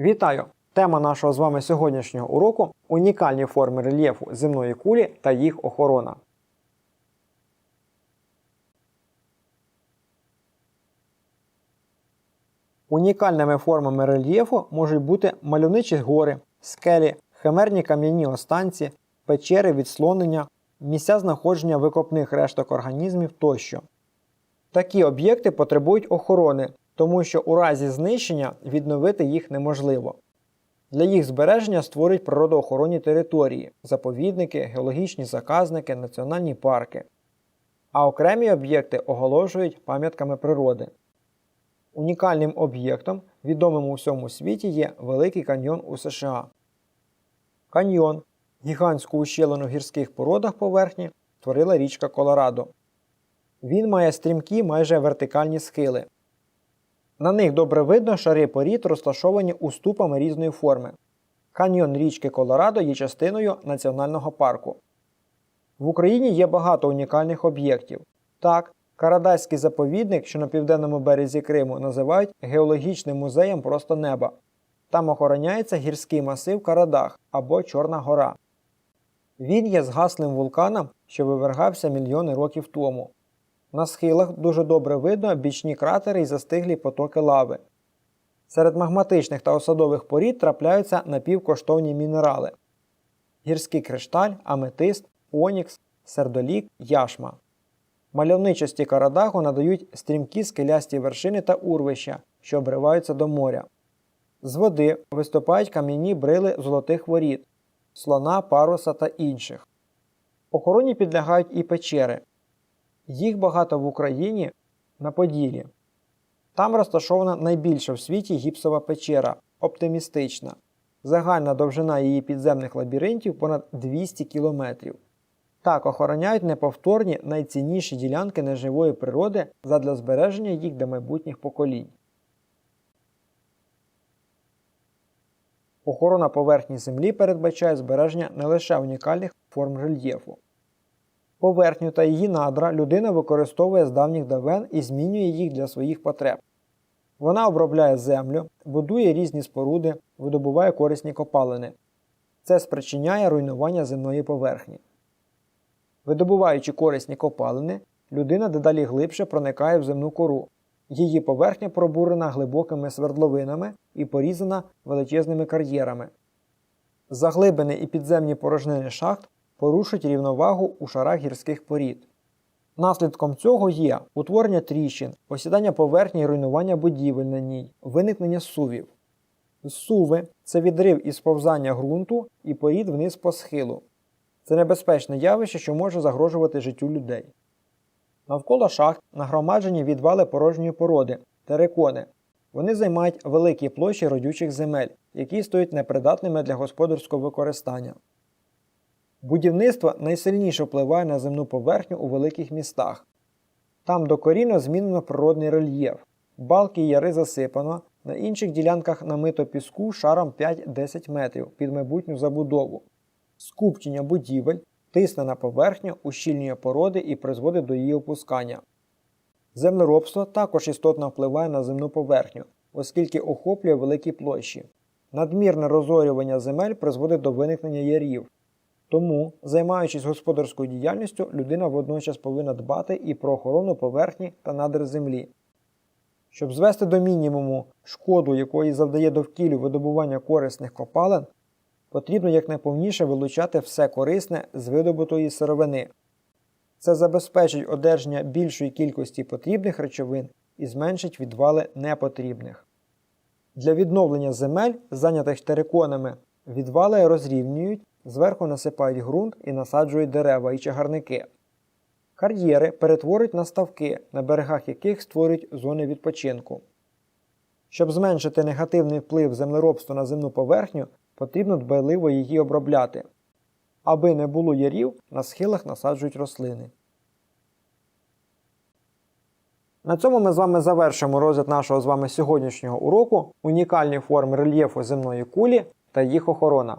Вітаю! Тема нашого з вами сьогоднішнього уроку унікальні форми рельєфу земної кулі та їх охорона. Унікальними формами рельєфу можуть бути мальовничі гори, скелі, химерні кам'яні останці, печери відслонення, місця знаходження викопних решток організмів тощо. Такі об'єкти потребують охорони, тому що у разі знищення відновити їх неможливо. Для їх збереження створюють природоохоронні території, заповідники, геологічні заказники, національні парки. А окремі об'єкти оголошують пам'ятками природи. Унікальним об'єктом, відомим у всьому світі, є Великий каньйон у США. Каньйон гігантську ущелину в гірських породах поверхні творила річка Колорадо. Він має стрімкі майже вертикальні схили. На них добре видно шари порід, розташовані уступами різної форми. Каньйон річки Колорадо є частиною національного парку. В Україні є багато унікальних об'єктів. Так, Карадайський заповідник, що на південному березі Криму, називають геологічним музеєм просто неба. Там охороняється гірський масив Карадах або Чорна гора. Він є згаслим вулканом, що вивергався мільйони років тому. На схилах дуже добре видно бічні кратери і застиглі потоки лави. Серед магматичних та осадових порід трапляються напівкоштовні мінерали: гірський кришталь, аметист, онікс, сердолік, яшма. Мальовничості Карадаху надають стрімкі скелясті вершини та урвища, що обриваються до моря. З води виступають кам'яні брили золотих воріт, слона, паруса та інших. Охороні підлягають і печери. Їх багато в Україні на Поділі. Там розташована найбільша в світі гіпсова печера оптимістична. Загальна довжина її підземних лабіринтів понад 200 кілометрів. Так охороняють неповторні найцінніші ділянки неживої природи задля збереження їх для майбутніх поколінь. Охорона поверхні Землі передбачає збереження не лише унікальних форм рельєфу. Поверхню та її надра людина використовує з давніх давен і змінює їх для своїх потреб. Вона обробляє землю, будує різні споруди, видобуває корисні копалини. Це спричиняє руйнування земної поверхні. Видобуваючи корисні копалини, людина дедалі глибше проникає в земну кору. Її поверхня пробурена глибокими свердловинами і порізана величезними кар'єрами. Заглибини і підземні порожнини шахт порушують рівновагу у шарах гірських порід. Наслідком цього є утворення тріщин, осідання поверхні і руйнування будівель на ній, виникнення сувів. Суви це відрив і сповзання ґрунту і порід вниз по схилу. Це небезпечне явище, що може загрожувати життю людей. Навколо шахт нагромаджені відвали порожньої породи терикони. Вони займають великі площі родючих земель, які стають непридатними для господарського використання. Будівництво найсильніше впливає на земну поверхню у великих містах. Там докорінно змінено природний рельєф, балки і яри засипано, на інших ділянках намито піску шаром 5-10 метрів під майбутню забудову. Скупчення будівель тисне на поверхню, ущільнює породи і призводить до її опускання. Землеробство також істотно впливає на земну поверхню, оскільки охоплює великі площі. Надмірне розорювання земель призводить до виникнення ярів. Тому, займаючись господарською діяльністю, людина водночас повинна дбати і про охорону поверхні та надр землі. Щоб звести до мінімуму шкоду, якої завдає довкіллю видобування корисних копалин, потрібно якнайповніше вилучати все корисне з видобутої сировини. Це забезпечить одержання більшої кількості потрібних речовин і зменшить відвали непотрібних. Для відновлення земель, зайнятих териконами, відвали розрівнюють, зверху насипають ґрунт і насаджують дерева і чагарники. Кар'єри перетворюють на ставки, на берегах яких створюють зони відпочинку. Щоб зменшити негативний вплив землеробства на земну поверхню, потрібно дбайливо її обробляти. Аби не було ярів, на схилах насаджують рослини. На цьому ми з вами завершимо розгляд нашого з вами сьогоднішнього уроку унікальні форми рельєфу земної кулі та їх охорона.